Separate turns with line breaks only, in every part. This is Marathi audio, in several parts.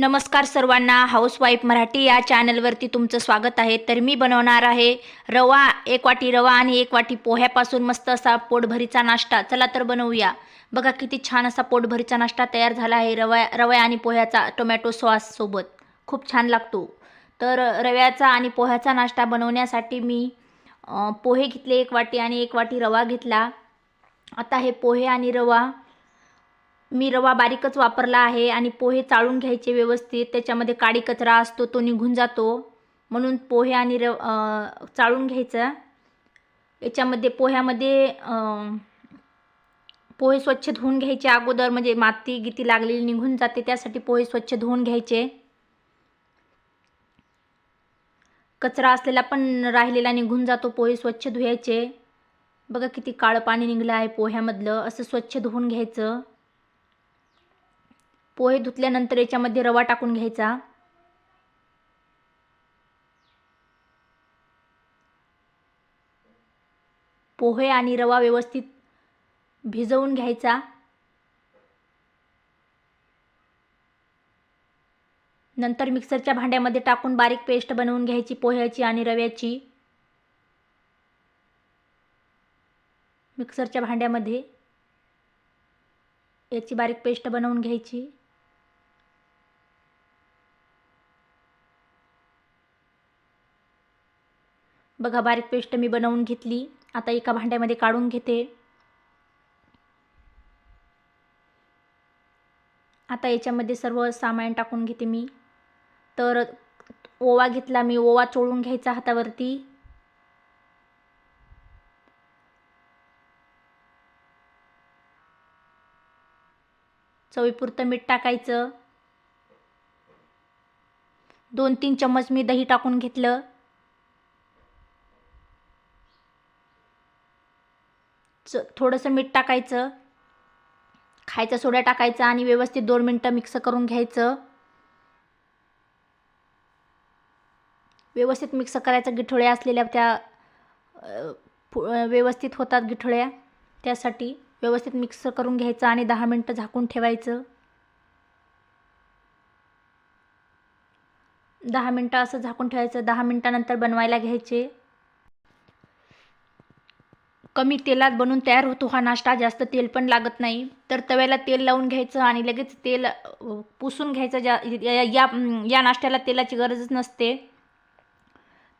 नमस्कार सर्वांना. हाऊसवाईफ मराठी या चॅनलवरती तुमचं स्वागत आहे. तर मी बनवणार आहे रवा एक वाटी रवा आणि एक वाटी पोह्यापासून मस्त असा पोटभरीचा नाश्ता. चला तर बनवूया. बघा किती छान असा पोटभरीचा नाश्ता तयार झाला आहे रवा रव्या आणि पोह्याचा टोमॅटो सॉससोबत खूप छान लागतो. तर रव्याचा आणि पोह्याचा नाश्ता बनवण्यासाठी मी पोहे घेतले एक वाटी आणि एक वाटी रवा घेतला. आता हे पोहे आणि रवा मी रवा बारीकच वापरला आहे आणि पोहे चाळून घ्यायचे व्यवस्थित. त्याच्यामध्ये काडी कचरा असतो तो निघून जातो. म्हणून पोहे आणि रव चाळून घ्यायचा. याच्यामध्ये पोह्यामध्ये पोहे स्वच्छ धुवून घ्यायचे अगोदर. म्हणजे माती गिती लागलेली निघून जाते त्यासाठी पोहे स्वच्छ धुवून घ्यायचे. कचरा असलेला पण राहिलेला निघून जातो पोहे स्वच्छ धुवायचे. बघा किती काळं पाणी निघलं आहे पोह्यामधलं. असं स्वच्छ धुवून घ्यायचं. पोहे धुतल्यानंतर याच्यामध्ये रवा टाकून घ्यायचा. पोहे आणि रवा व्यवस्थित भिजवून घ्यायचा. नंतर मिक्सरच्या भांड्यामध्ये टाकून बारीक पेस्ट बनवून घ्यायची पोह्याची आणि रव्याची. मिक्सरच्या भांड्यामध्ये याची बारीक पेस्ट बनवून घ्यायची. बघा बारीक पेस्ट मी बनवून घेतली. आता एका भांड्यामध्ये काढून घेते. आता याच्यामध्ये सर्व सामान टाकून घेते मी. तर ओवा घेतला मी. ओवा चोळून घ्यायचा हातावरती. चवीपुरतं मीठ टाकायचं. दोन तीन चम्मच मी दही टाकून घेतलं. थोडंसं मीठ टाकायचं. खायचा सोडा टाकायचा आणि व्यवस्थित दोन मिनटं मिक्स करून घ्यायचं. व्यवस्थित मिक्स करायचं गिठोळ्या असलेल्या त्या व्यवस्थित होतात गिठोळ्या. त्यासाठी व्यवस्थित मिक्स करून घ्यायचं आणि दहा मिनटं झाकून ठेवायचं. दहा मिनटं असं झाकून ठेवायचं. दहा मिनटानंतर बनवायला घ्यायचे. कमी तेलात बनवून तयार होतो हा नाश्ता. जास्त तेल पण लागत नाही. तर तव्याला तेल लावून घ्यायचं आणि लगेच तेल पुसून घ्यायचं. ज्या या या या नाश्त्याला तेलाची गरजच नसते.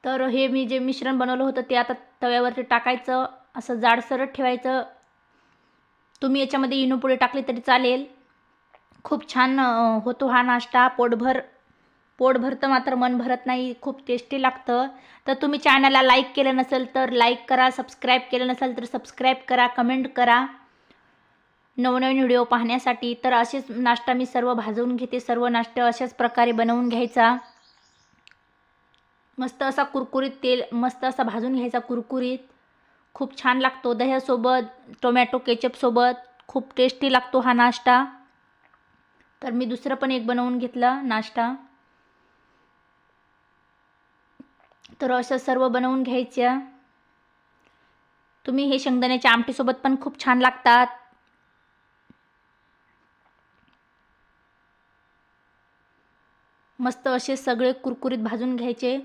तर हे मी जे मिश्रण बनवलं होतं ते आता तव्यावरती टाकायचं. असं जाडसरट ठेवायचं. तुम्ही याच्यामध्ये इनोपुडे टाकले तरी चालेल. खूप छान होतो हा नाश्ता. पोटभर पोट भरतं मात्र मन भरत नाही खूप टेस्टी लागतं. तर तुम्ही चॅनलला लाईक केलं नसेल तर लाईक करा सबस्क्राईब केलं नसेल तर सबस्क्राईब करा कमेंट करा. नवनवीन व्हिडिओ पाहण्यासाठी तर असेच नाश्ता मी सर्व भाजवून घेते सर्व नाश्ता अशाच प्रकारे बनवून घ्यायचा. मस्त असा कुरकुरीत तेल मस्त असा भाजून घ्यायचा कुरकुरीत. खूप छान लागतो दह्यासोबत टोमॅटो केचपसोबत खूप टेस्टी लागतो हा नाश्ता. तर मी दुसरं पण एक बनवून घेतलं नाश्ता. तर अशा सर्व बनवून घ्यायच्या. तुम्ही हे शेंगदाण्याच्या आमटीसोबत पण खूप छान लागतात. मस्त असे सगळे कुरकुरीत भाजून घ्यायचे.